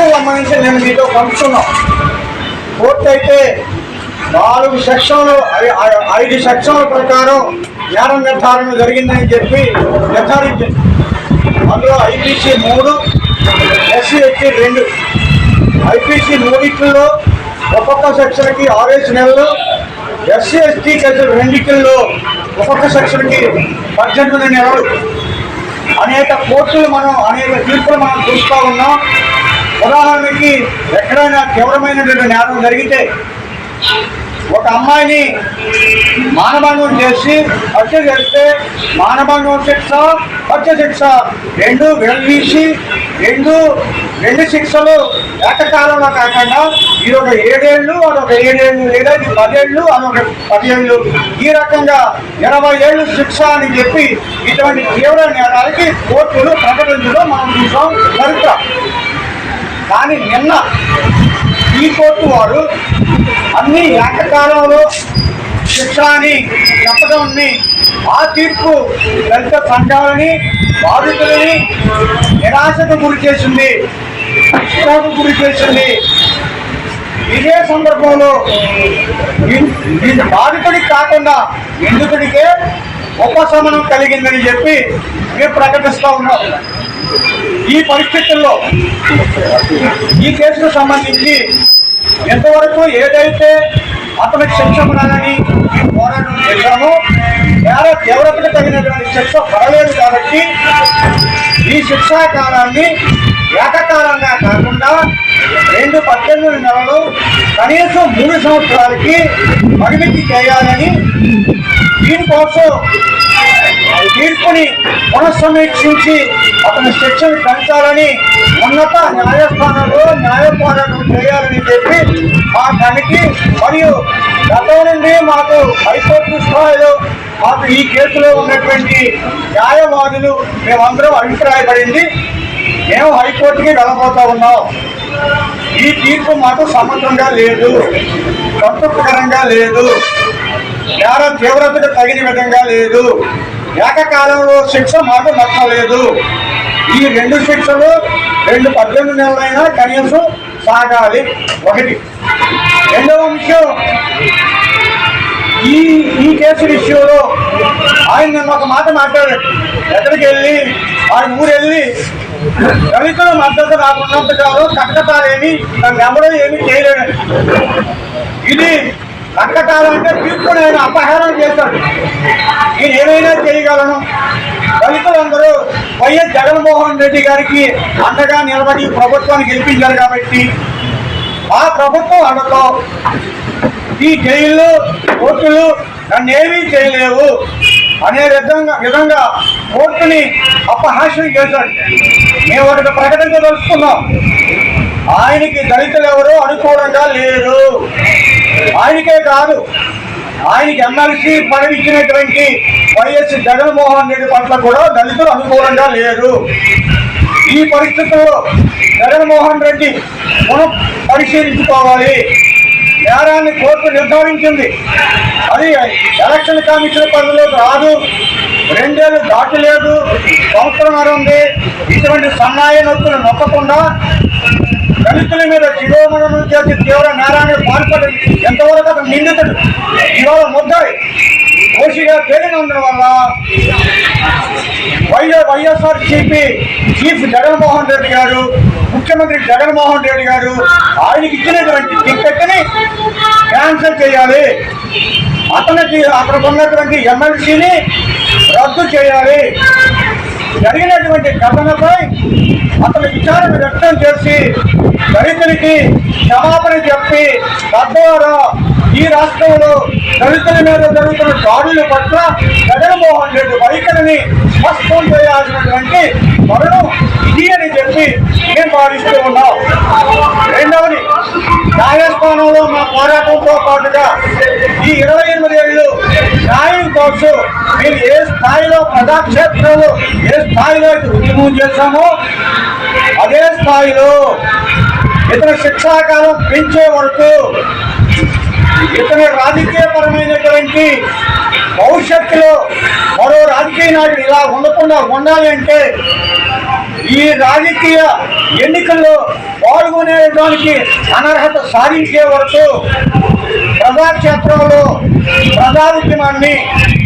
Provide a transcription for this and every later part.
శిక్షాకాలం సంబంధించి నేను మీతో పంపుతున్నాం కోర్టు అయితే నాలుగు సెక్షన్లు ఐ- ఐదు సెక్షన్ల ప్రకారం నేర నిర్ధారణ జరిగిందని చెప్పి నిర్ధారించింది అందులో ఐపీసీ మూడు ఎస్సీ ఎస్టీ రెండు. ఐపీసీ మూడిట్లో ఒక్కొక్క సెక్షన్కి ఆరేసి నెలలు ఎస్సీ ఎస్టీ కేసులు రెండిట్లో ఒక్కొక్క సెక్షన్కి పద్దెనిమిది నెలలు. అనేక కోర్టులు మనం అనేక తీర్పులు మనం చూస్తూ ఉన్నాం. ఉదాహరణకి ఎక్కడైనా తీవ్రమైనటువంటి నేరం జరిగితే ఒక అమ్మాయిని మానభంగం చేసి హత్య చేస్తే మానభంగం శిక్ష హత్య శిక్ష. రెండు వెళ్ళీసి రెండు రెండు శిక్షలు ఏకకాలంలో కాకుండా ఇది ఒక ఏడేళ్ళు అదొక ఏడేళ్ళు లేదా ఇది పదేళ్ళు అదొక పదిహేళ్ళు. ఈ రకంగా ఇరవై ఏళ్ళు శిక్ష అని చెప్పి ఇటువంటి తీవ్ర నేరాలకి కోర్టులు ప్రకటించడం మనం చూసాం చరిత్ర. కానీ నిన్న ఈ కోర్టు వారు అన్ని ఏకకాలంలో శిక్ష అని ఆ తీర్పు దళిత సంఘాలని బాధితులని నిరాశకు గురి చేసింది శిక్షకు గురి చేసింది. ఇదే సందర్భంలో బాధితుడికి కాకుండా నిందితుడికే ఉపశమనం కలిగిందని చెప్పి మేము ప్రకటిస్తూ ఉన్నాం. ఈ పరిస్థితుల్లో ఈ కేసుకు సంబంధించి ఎంతవరకు ఏదైతే అతనికి శిక్ష పడాలని మేము పోరాటం చేశామో నేర తీవ్రతకు తగినటువంటి శిక్ష పడలేదు కాబట్టి ఈ శిక్షా కాలాన్ని ఏకకాలంగా కాకుండా రెండు పద్దెనిమిది నెలలు కనీసం మూడు సంవత్సరాలకి పరిమితి చేయాలని దీనికోసం తీర్పుని పునఃసమీక్షించి అతని శిక్షను పెంచాలని ఉన్నత న్యాయస్థానంలో న్యాయ పోరాటం చేయాలని చెప్పి మా కమిటీ మరియు గతం నుండి మాకు హైకోర్టు స్థాయిలో మాకు ఈ కేసులో ఉన్నటువంటి న్యాయవాదులు మేమందరం అభిప్రాయపడింది. మేము హైకోర్టుకి వెళ్ళబోతా ఉన్నాం. ఈ తీర్పు మాకు సమగ్రంగా లేదు. సంతృప్తికరంగా లేదు. నేర తీవ్రతకు తగిన విధంగా లేదు. ఏకకాలంలో శిక్ష మాకు నచ్చలేదు. ఈ రెండు శిక్షలు రెండు పద్దెనిమిది నెలలైనా కనీసం సాగాలి. ఒకటి. రెండవ విషయం ఈ ఈ కేసు విషయంలో ఆయన నిన్న ఒక మాట మాట్లాడాడు. ఎక్కడికి వెళ్ళి ఆయన ఊరు వెళ్ళి దళితుల మద్దతు రాకున్నంత కాదు కట్టకాలేమి నన్ను ఎవడో ఏమి చేయలేడు. ఇది కట్టకాలం అంటే తీర్పుని ఆయన అపహారం చేశాడు. నేను ఏమైనా చేయగలను? దళితులందరూ వైఎస్ జగన్మోహన్ రెడ్డి గారికి అండగా నిలబడి ప్రభుత్వాన్ని గెలిపించారు కాబట్టి ఆ ప్రభుత్వం అండతో ఈ జైళ్ళు కోర్టులు నన్ను ఏమీ చేయలేవు అనే విధంగా విధంగా కోర్టుని అపహాస్యం చేశాడు. మేము ఒకటి ప్రకటించదలుచుకున్నాం. ఆయనకి దళితులు ఎవరు అనుకూలంగా లేరు. ఆయనకే కాదు ఆయనకి ఎమ్మెల్సీ పదవి ఇచ్చినటువంటి వైఎస్ జగన్మోహన్ రెడ్డి పట్ల కూడా దళితులు అనుకూలంగా లేరు. ఈ పరిస్థితుల్లో జగన్మోహన్ రెడ్డి మనం పరిశీలించుకోవాలి. నేరాన్ని కోర్టు నిర్ధారించింది. అది ఎలక్షన్ కమిషన్ పరిధిలోకి రాదు. రెండేళ్ళు దాటలేదు సంవత్సరం ఉంది ఇటువంటి సన్నాయ నొప్పులు నొక్కకుండా దళితుల మీద శిరోమణం చేసి తీవ్ర నేరాన్ని పాల్పడి ఎంతవరకు అతను నిందితుడు? ఇవాళ ముద్దాయి. దోషిగా తేలినందువల్ల YS YSR CP chief Jaganmohan Reddy garu ముఖ్యమంత్రి జగన్మోహన్ రెడ్డి గారు ఆయనకి ఇచ్చినటువంటి టిక్కెట్ని క్యాన్సిల్ చేయాలి. అతనికి అక్కడ ఉన్నటువంటి ఎమ్మెల్సీని రద్దు చేయాలి. జరిగినటువంటి ఘటనపై అతను విచారణ వ్యక్తం చేసి దళితులకి క్షమాపణ చెప్పి తద్వారా ఈ రాష్ట్రంలో దళితుల మీద జరుగుతున్న దాడుల పట్ల జగన్మోహన్ రెడ్డి వైఖరిని స్పష్టం చేయాల్సినటువంటి మరణం ఇది అని చెప్పి మేము భావిస్తూ ఉన్నాం. రెండవది న్యాయస్థానంలో మా పోరాటంతో పాటుగా ఈ ఇరవై ఎనిమిది ఏళ్ళు న్యాయం కోసం మీరు ఏ స్థాయిలో ప్రజాక్షేత్రంలో ఏ స్థాయిలో అయితే ఉద్యమం చేశామో అదే స్థాయిలో ఇతర శిక్షాకాలం పెంచే వరకు ఇతర రాజకీయపరమైనటువంటి భవిష్యత్తులో మరో రాజకీయ నాయకుడు ఇలా ఉండకుండా ఉండాలి అంటే ఈ రాజకీయ ఎన్నికల్లో పాల్గొనేదానికి అనర్హత సాధించే వరకు ప్రజాక్షేత్రంలో ప్రజావిద్యమాన్ని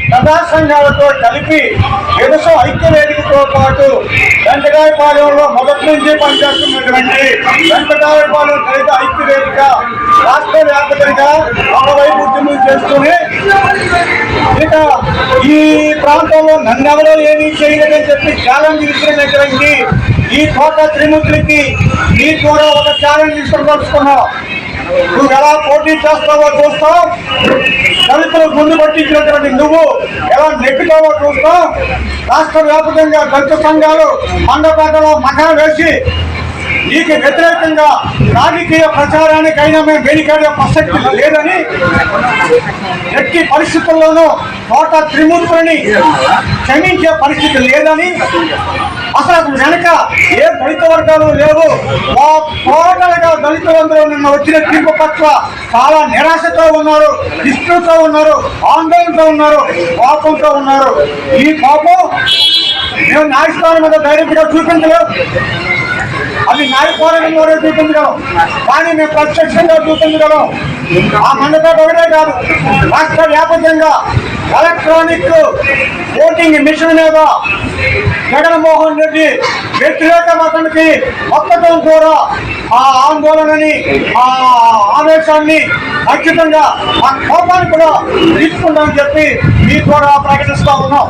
ప్రజా సంఘాలతో కలిపి విదస ఐక్య వేదికతో పాటు వెంకటాయపాలెంలో మొదటి నుంచి పనిచేస్తున్నటువంటి వెంకటాయపాలెం దళిత ఐక్య వేదిక రాష్ట్ర వ్యాప్తంగా ఒకవైపు ఉద్యమం చేస్తూనే ఇక ఈ ప్రాంతంలో నన్నెవరో ఏమీ చేయలేదని చెప్పి ఛాలెంజ్ ఇస్తున్నటువంటి ఈ కోట త్రిమూర్తులకి నీ కూడా ఒక ఛాలెంజ్ ఇష్టపరుచుకున్నావు నువ్వు ఎలా పోటీ చేస్తావో చూస్తావు దళితులు ముందు పట్టించినటువంటి నువ్వు ఎలా నెక్కుతావో చూస్తావు రాష్ట్ర వ్యాప్తంగా దళిత సంఘాలు మండపేటలో మఠం వేసి నీకు వ్యతిరేకంగా రాజకీయ ప్రచారానికైనా మేము వెనుకాడే ప్రసక్తి లేదని ఎట్టి పరిస్థితుల్లోనూ కోట త్రిమూర్తులని క్షమించే పరిస్థితి లేదని అసలు వెనక ఏ దళిత వర్గాలు లేవు. మా టోటల్గా దళితులందరూ నిన్న వచ్చిన తీర్పు పట్ల చాలా నిరాశతో ఉన్నారు ఇష్టంతో ఉన్నారు ఆందోళనతో ఉన్నారు కోపంతో ఉన్నారు. ఈ కోపం మేము న్యాయస్థానం మీద డైరెక్ట్గా చూపించలేదు. అది న్యాయ పోరాటంలోనే చూపించగలం. కానీ మేము ప్రత్యక్షంగా చూపించగలం. ఆ మండపేట ఒకటే కాదు. రాష్ట్ర వ్యాపకంగా ఎలక్ట్రానిక్ ఓటింగ్ మిషన్ మీద జగన్మోహన్ రెడ్డి వ్యతిరేక మతానికి మొత్తటం ద్వారా ఆ ఆందోళనని ఆ ఆవేశాన్ని ఖచ్చితంగా ఆ కోపాన్ని కూడా తీసుకుంటామని చెప్పి మీ ద్వారా ప్రకటిస్తా ఉన్నాం.